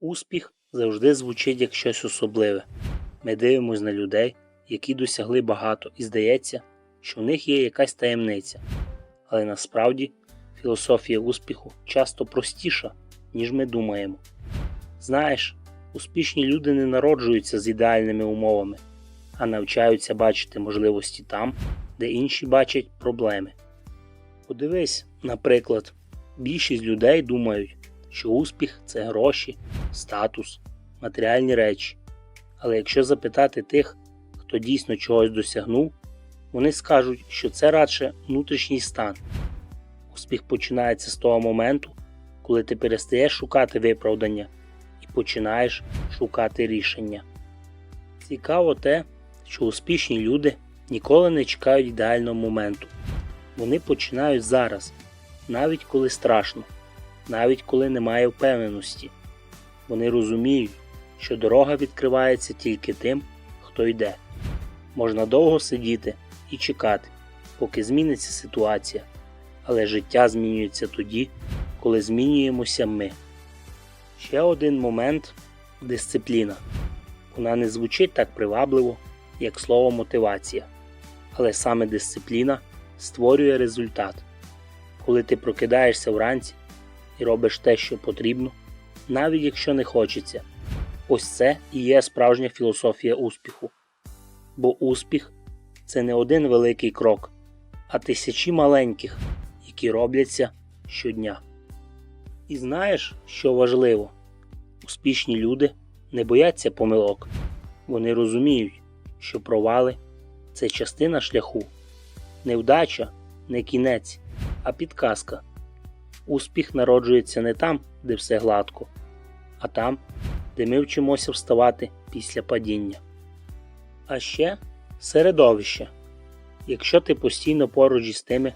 Успіх завжди звучить як щось особливе. Ми дивимося на людей, які досягли багато, і здається, що в них є якась таємниця. Але насправді філософія успіху часто простіша, ніж ми думаємо. Знаєш, успішні люди не народжуються з ідеальними умовами, а навчаються бачити можливості там, де інші бачать проблеми. Подивись, наприклад, більшість людей думають, що успіх це гроші, статус, матеріальні речі. Але якщо запитати тих, хто дійсно чогось досягнув, вони скажуть, що це радше внутрішній стан. Успіх починається з того моменту, коли ти перестаєш шукати виправдання і починаєш шукати рішення. Цікаво те, що успішні люди ніколи не чекають ідеального моменту. Вони починають зараз, навіть коли страшно, навіть коли немає впевненості. Вони розуміють, що дорога відкривається тільки тим, хто йде. Можна довго сидіти і чекати, поки зміниться ситуація, але життя змінюється тоді, коли змінюємося ми. Ще один момент дисципліна. Вона не звучить так привабливо, як слово мотивація, але саме дисципліна створює результат. Коли ти прокидаєшся вранці і робиш те, що потрібно, навіть якщо не хочеться. Ось це і є справжня філософія успіху. Бо успіх це не один великий крок, а тисячі маленьких, які робляться щодня. І знаєш, що важливо? Успішні люди не бояться помилок. Вони розуміють, що провали це частина шляху. Невдача не кінець, а підказка. Успіх народжується не там, де все гладко, а там, де ми вчимося вставати після падіння. А ще середовище. Якщо ти постійно поруч із тими,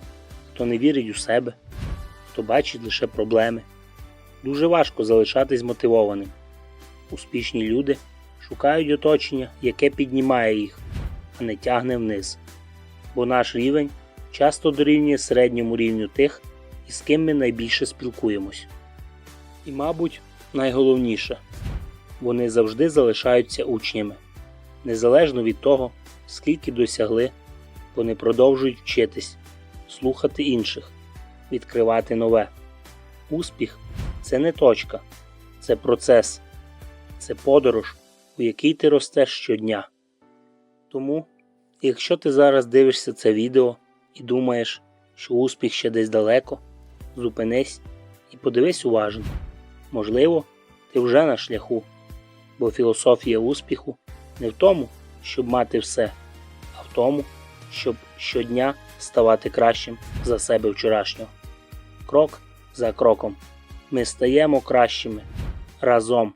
хто не вірить у себе, хто бачить лише проблеми, дуже важко залишатись мотивованим. Успішні люди шукають оточення, яке піднімає їх, а не тягне вниз. Бо наш рівень часто дорівнює середньому рівню тих, із ким ми найбільше спілкуємось. І, мабуть, найголовніше вони завжди залишаються учнями. Незалежно від того, скільки досягли, вони продовжують вчитись, слухати інших, відкривати нове. Успіх це не точка, це процес, це подорож, у якій ти ростеш щодня. Тому, якщо ти зараз дивишся це відео і думаєш, що успіх ще десь далеко, зупинись і подивись уважно. Можливо, ти вже на шляху, бо філософія успіху не в тому, щоб мати все, а в тому, щоб щодня ставати кращим за себе вчорашнього. Крок за кроком ми стаємо кращими разом.